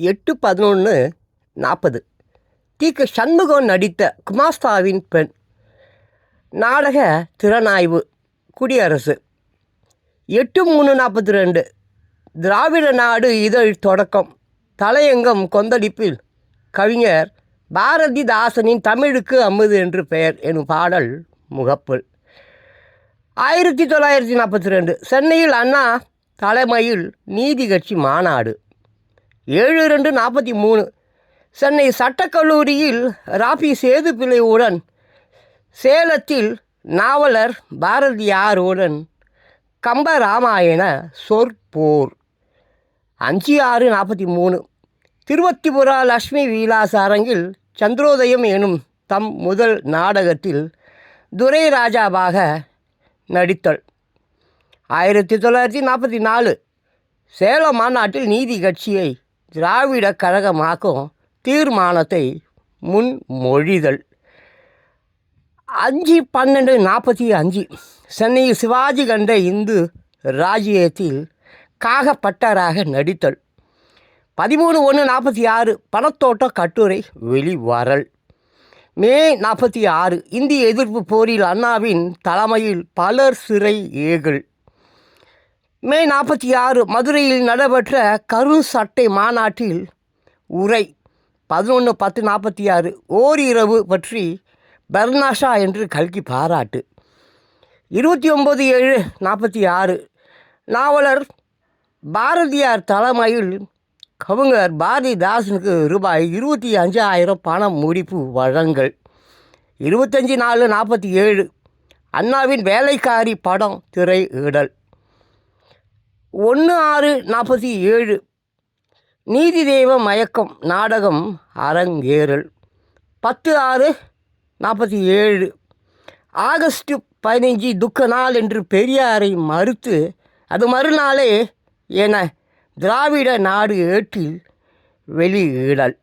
எட்டு பதினொன்று நாற்பது. டி. க. சண்முகம் நடித்த குமாஸ்தாவின் பெண். நாடக திறனாய்வு குடியரசு. எட்டு மூணு நாற்பத்தி ரெண்டு. திராவிட நாடு இதழ் தொடக்கம். தலையங்கம் கொந்தளிப்பில் கவிஞர் பாரதிதாசனின் தமிழுக்கு அமுது என்று பெயர் எனும் பாடல் முகப்பு. ஆயிரத்தி தொள்ளாயிரத்தி நாற்பத்தி ரெண்டு. சென்னையில் அண்ணா தலைமையில் நீதி கட்சி மாநாடு. ஏழு ரெண்டு நாற்பத்தி மூணு. சென்னை சட்டக்கல்லூரியில் ராபி சேது பிள்ளையுடன் சேலத்தில் நாவலர் பாரதியாருடன் கம்பராமாயண சொற்போர். அஞ்சு ஆறு நாற்பத்தி மூணு. திருவத்திபுரா லக்ஷ்மி விலாச அரங்கில் சந்திரோதயம் எனும் தம் முதல் நாடகத்தில் துரை ராஜாவாக நடித்தல். ஆயிரத்தி தொள்ளாயிரத்தி நாற்பத்தி நாலு. சேலம் மாநாட்டில் நீதி கட்சியை திராவிட கழகமாக்கும் தீர்மானத்தை முன்மொழிதல் அஞ்சு பன்னெண்டு நாற்பத்தி அஞ்சு. சென்னையில் சிவாஜி கண்ட இந்து ராஜ்யத்தில் காகப்பட்டராக நடித்தல். பதிமூணு ஒன்று நாற்பத்தி ஆறு பணத்தோட்ட கட்டுரை வெளிவரல். மே நாற்பத்தி ஆறு இந்திய எதிர்ப்பு போரில் அண்ணாவின் தலைமையில் பலர் சிறை ஏகல். மே நாற்பத்தி ஆறு மதுரையில் நடைபெற்ற கரு சட்டை மாநாட்டில் உரை. பதினொன்று பத்து நாற்பத்தி ஆறு ஓரிரவு பற்றி பர்னாஷா என்று கல்கி பாராட்டு. இருபத்தி ஒம்பது ஏழு நாற்பத்தி ஆறு நாவலர் பாரதியார் தலைமையில் கவிஞர் பாரதிதாசனுக்கு ரூபாய் இருபத்தி அஞ்சாயிரம் பணம் முடிப்பு வழங்கல். இருபத்தஞ்சி நாலு நாற்பத்தி ஏழு அண்ணாவின் வேலைக்காரி படம் திரையிடல். ஒன்று ஆறு நாற்பத்தி ஏழு. நீதி தெய்வ மயக்கம் நாடகம் அரங்கேறல். பத்து ஆறு நாற்பத்தி ஏழு. ஆகஸ்ட் பதினைஞ்சு துக்க நாள் என்று பெரியாரை மறுத்து அது மறுநாளே என திராவிட நாடு ஏட்டில் வெளியிடல்.